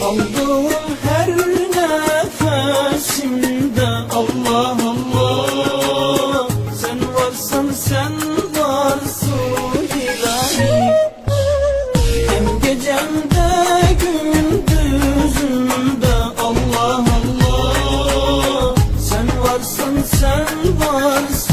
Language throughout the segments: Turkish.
Her nefesimde. Allah Allah. Sen varsan sen varsın ilahi Hem gecemde gündüzümde. Allah Allah. Sen varsan sen varsın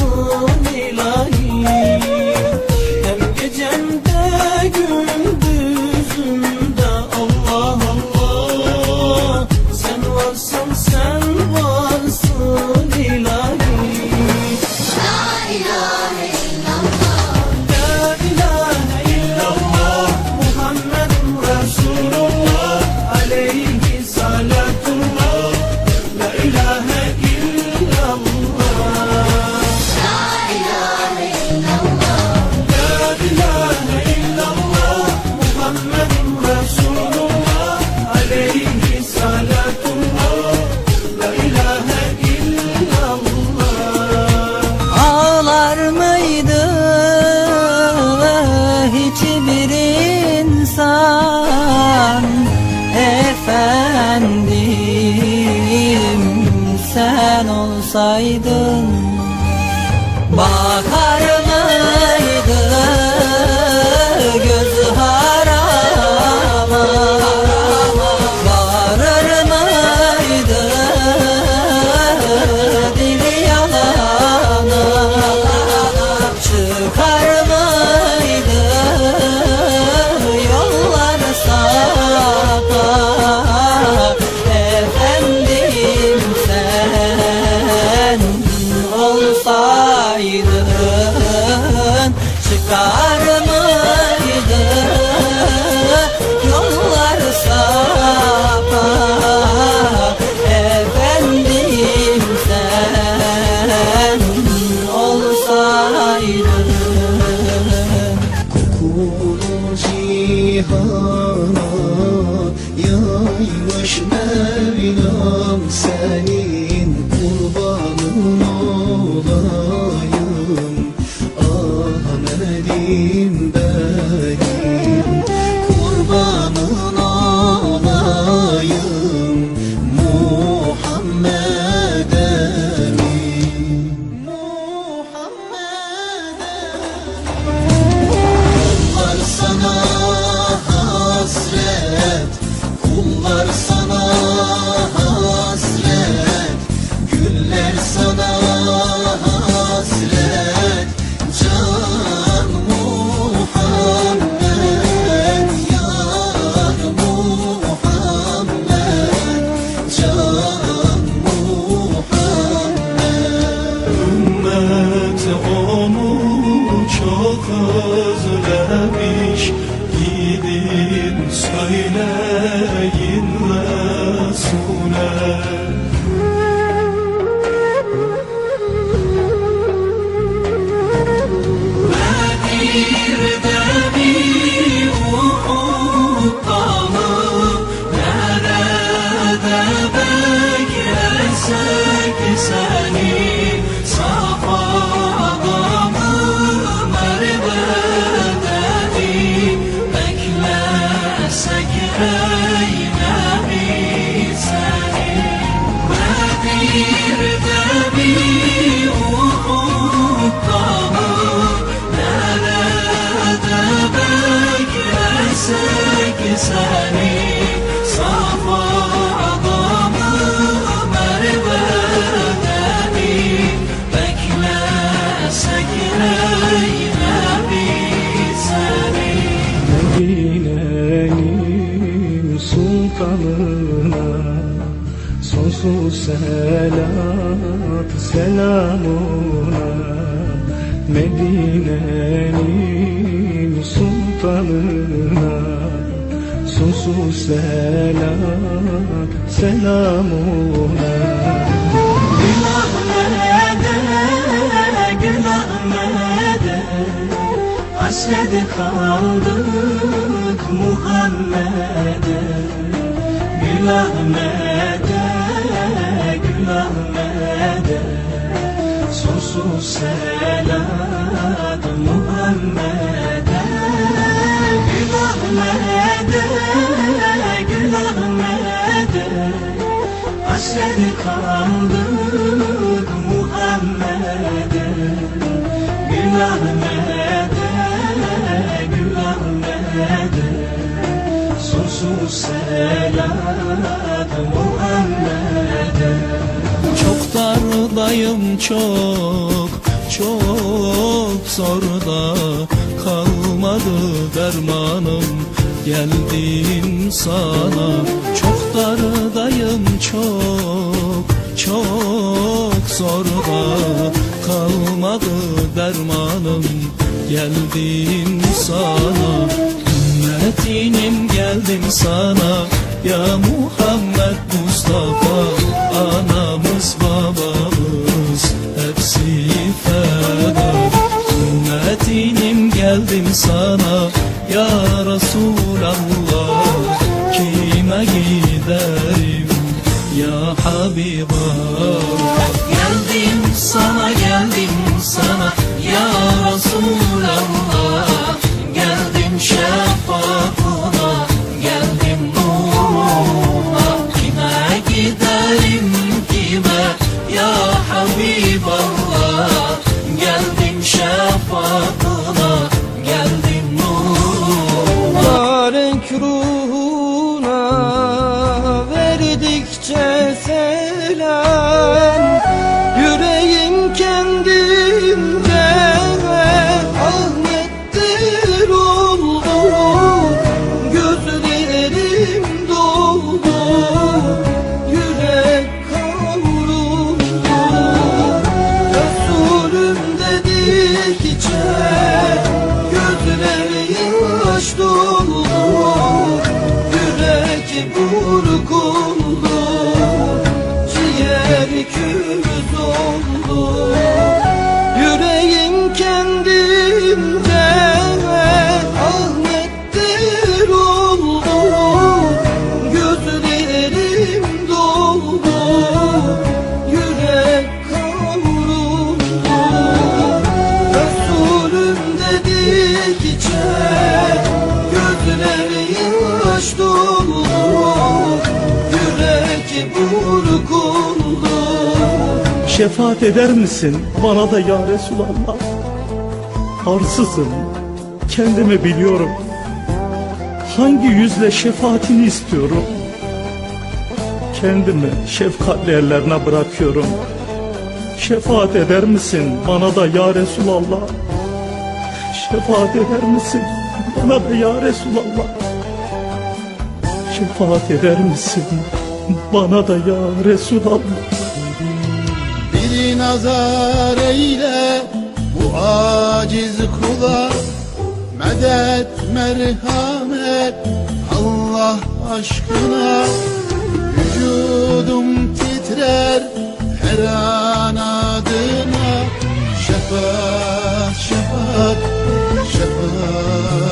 sen olsaydın. Bakar kurban olayım Ahmet'im benim Kurbanın olayım Selat selamuna Medine'nin sultanına. Susu selat selamuna Günah nerede, günah nerede Hasred kaldık Muhammed'e. Günah nerede Mehmet'e Sonsuz selam Muhammed'e. Gül Ahmet'e Gül Ahmet'e. Hasret kaldık Muhammed'e. Gül Ahmet'e Gül Ahmet'e. Sonsuz selam Muhammed'e dardayım çok çok zorda kalmadı dermanım. Geldim sana çok dardayım çok çok zorda kalmadı dermanım. Geldim sana Ümmetinim geldim sana. Ya Muhammed Mustafa ya Habiballah Geldim sana Şefaat eder misin bana da ya Resulallah? Arsızım, kendimi biliyorum. Hangi yüzle şefaatini istiyorum? Kendimi şefkatli ellerine bırakıyorum. Şefaat eder misin bana da ya Resulallah? Şefaat eder misin bana da ya Resulallah? Şefaat eder misin bana da ya Resulallah? Nazar eyle bu aciz kula Medet merhamet Allah aşkına. Vücudum titrer her an adına. Şefaat şefaat şefaat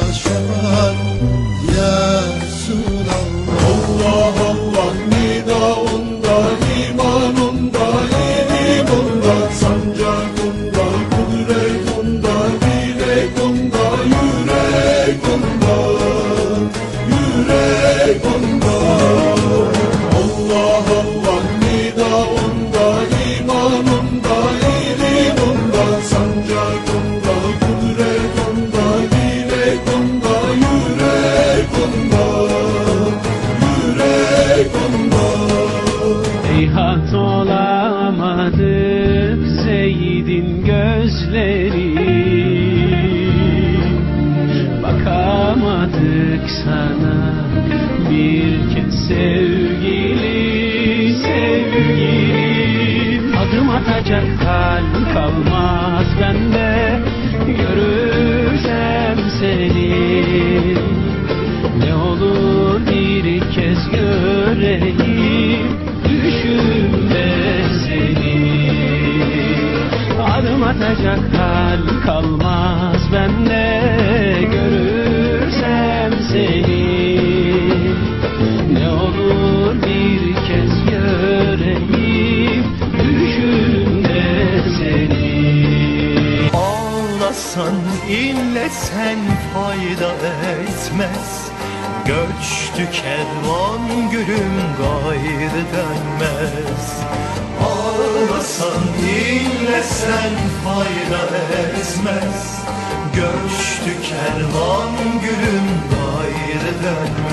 yürekunda Allah Allah nidaunda imanunda ilimunda sancakunda kudretunda dilekunda yürekunda yürekunda Heyhat olamadık Zeyd'in gözleri. Bakamadık sana bir kez sevgili sevgili. Adım atacak hal kalmaz bende İnlesen fayda etmez. Göçtü kervan gülüm gayrı dönmez. Ağlasan inlesen fayda etmez. Göçtü kervan gülüm gayrı dönmez